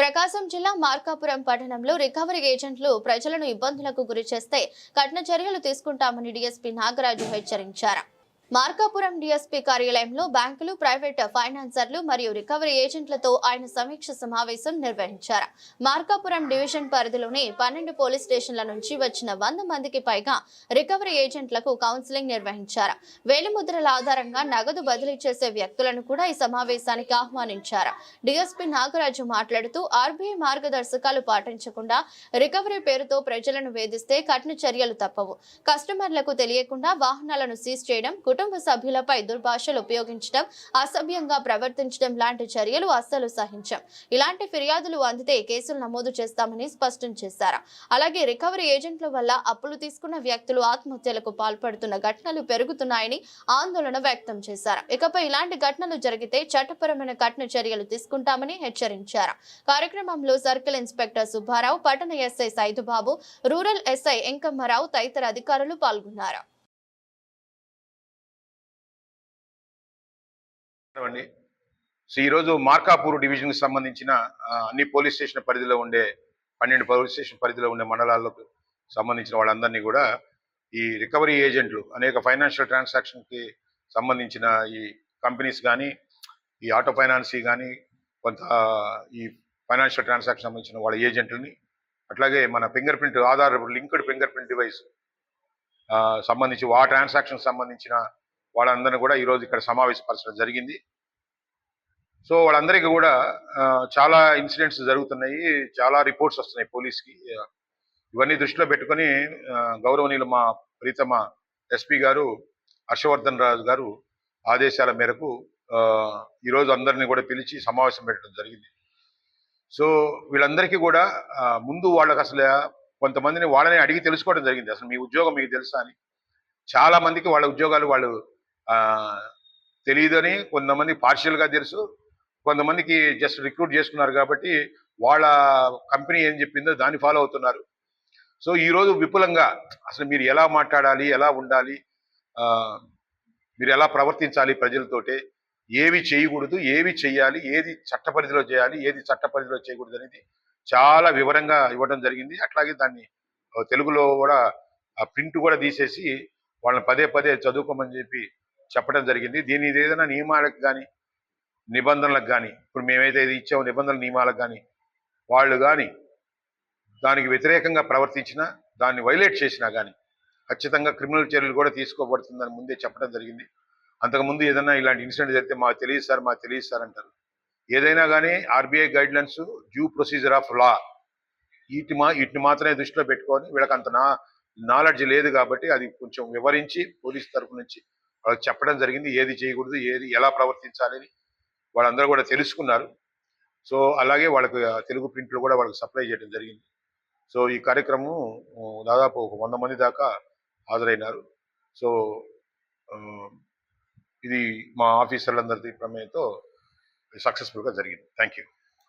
ప్రకాశం జిల్లా మార్కాపురం పట్టణంలో రికవరీ ఏజెంట్లు ప్రజలను ఇబ్బందులకు గురి చేస్తే కఠిన చర్యలు తీసుకుంటామని డీఎస్పీ నాగరాజు హెచ్చరించారు. మార్కాపురం డిఎస్పీ కార్యాలయంలో బ్యాంకులు ప్రైవేట్ ఫైనాన్సర్లు మరియు రికవరీ ఏజెంట్లతో ఆయన సమీక్ష సమావేశం నిర్వహించారు. మార్కాపురం డివిజన్ పరిధిలోని పన్నెండు పోలీస్ స్టేషన్ల నుంచి వచ్చిన వంద మందికి పైగా రికవరీ ఏజెంట్లకు కౌన్సిలింగ్ నిర్వహించారు. వేలిముద్రల ఆధారంగా నగదు బదిలీ చేసే వ్యక్తులను కూడా ఈ సమావేశానికి ఆహ్వానించారు. డిఎస్పీ నాగరాజు మాట్లాడుతూ ఆర్బీఐ మార్గదర్శకాలు పాటించకుండా రికవరీ పేరుతో ప్రజలను వేధిస్తే కఠిన చర్యలు తప్పవు. కస్టమర్లకు తెలియకుండా వాహనాలను సీజ్ చేయడం కుటుంబ సభ్యులపై దుర్భాషలు ఉపయోగించడం అసభ్యంగా ప్రవర్తించడం లాంటి చర్యలు అస్సలు సహించాం. ఇలాంటి ఫిర్యాదులు అందితే కేసులు నమోదు చేస్తామని స్పష్టం చేశారు. అలాగే రికవరీ ఏజెంట్ల వల్ల అప్పులు తీసుకున్న వ్యక్తులు ఆత్మహత్యలకు పాల్పడుతున్న ఘటనలు పెరుగుతున్నాయని ఆందోళన వ్యక్తం చేశారు. ఇకపై ఇలాంటి ఘటనలు జరిగితే చట్టపరమైన కఠిన చర్యలు తీసుకుంటామని హెచ్చరించారు. కార్యక్రమంలో సర్కిల్ ఇన్స్పెక్టర్ సుబ్బారావు పట్టణ SI Saidubabu rural SI Enkammarao తదితర అధికారులు పాల్గొన్నారు. అండి. సో ఈరోజు మార్కాపూర్ డివిజన్కి సంబంధించిన అన్ని పోలీస్ స్టేషన్ పరిధిలో ఉండే పన్నెండు పోలీస్ స్టేషన్ పరిధిలో ఉండే మండలాలకు సంబంధించిన వాళ్ళందరినీ కూడా ఈ రికవరీ ఏజెంట్లు అనేక ఫైనాన్షియల్ ట్రాన్సాక్షన్కి సంబంధించిన ఈ కంపెనీస్ కానీ ఈ ఆటో ఫైనాన్స్ కానీ కొంత ఈ ఫైనాన్షియల్ ట్రాన్సాక్షన్ సంబంధించిన వాళ్ళ ఏజెంట్లని అట్లాగే మన finger print Aadhaar linked finger print device సంబంధించి ఆ ట్రాన్సాక్షన్ సంబంధించిన వాళ్ళందరినీ కూడా ఈరోజు ఇక్కడ సమావేశపరచడం జరిగింది. సో వాళ్ళందరికీ కూడా చాలా ఇన్సిడెంట్స్ జరుగుతున్నాయి. చాలా రిపోర్ట్స్ వస్తున్నాయి పోలీస్కి. ఇవన్నీ దృష్టిలో పెట్టుకొని గౌరవనీయులు మా ప్రీతమ ఎస్పీ గారు హర్షవర్ధన్ రాజు గారు ఆదేశాల మేరకు ఈరోజు అందరినీ కూడా పిలిచి సమావేశం పెట్టడం జరిగింది. సో వీళ్ళందరికీ కూడా ముందు వాళ్ళకి అసలు కొంతమందిని వాళ్ళని అడిగి తెలుసుకోవడం జరిగింది. అసలు మీ ఉద్యోగం మీకు తెలుసా అని. చాలా మందికి వాళ్ళ ఉద్యోగాలు వాళ్ళు తెలియదని కొంతమంది పార్షియల్గా తెలుసు. కొంతమందికి జస్ట్ రిక్రూట్ చేసుకున్నారు కాబట్టి వాళ్ళ కంపెనీ ఏం చెప్పిందో దాన్ని ఫాలో అవుతున్నారు. సో ఈరోజు విపులంగా అసలు మీరు ఎలా మాట్లాడాలి ఎలా ఉండాలి మీరు ఎలా ప్రవర్తించాలి ప్రజలతోటే ఏవి చేయకూడదు ఏవి చేయాలి ఏది చట్ట పరిధిలో చేయాలి ఏది చట్ట పరిధిలో చేయకూడదు అనేది చాలా వివరంగా ఇవ్వడం జరిగింది. అట్లాగే దాన్ని తెలుగులో కూడా ఆ ప్రింట్ కూడా తీసేసి వాళ్ళని పదే పదే చదువుకోమని చెప్పి చెప్పడం జరిగింది. దీని ఇది ఏదైనా నియమాలకు కానీ నిబంధనలకు కానీ ఇప్పుడు మేమైతే ఇది ఇచ్చామో నిబంధనల నియమాలకు కానీ వాళ్ళు కానీ దానికి వ్యతిరేకంగా ప్రవర్తించినా దాన్ని వైలేట్ చేసినా కానీ ఖచ్చితంగా క్రిమినల్ చర్యలు కూడా తీసుకోబడుతుందని ముందే చెప్పడం జరిగింది. అంతకుముందు ఏదైనా ఇలాంటి ఇన్సిడెంట్ జరిగితే మాకు తెలియదు సార్ మాకు తెలియదు సార్ అంటారు. ఏదైనా కానీ RBI guidelines due procedure of law వీటి మా వీటిని మాత్రమే దృష్టిలో పెట్టుకొని వీళ్ళకి అంత నా నాలెడ్జ్ లేదు కాబట్టి అది కొంచెం వివరించి పోలీస్ తరపు నుంచి వాళ్ళకి చెప్పడం జరిగింది ఏది చేయకూడదు ఏది ఎలా ప్రవర్తించాలని వాళ్ళందరూ కూడా తెలుసుకున్నారు. సో అలాగే వాళ్ళకి తెలుగు ప్రింట్లు కూడా వాళ్ళకి సప్లై చేయడం జరిగింది. సో ఈ కార్యక్రమం దాదాపు ఒక వంద మంది దాకా హాజరైనారు. సో ఇది మా ఆఫీసర్లందరి ప్రమేయంతో సక్సెస్ఫుల్గా జరిగింది. Thank you.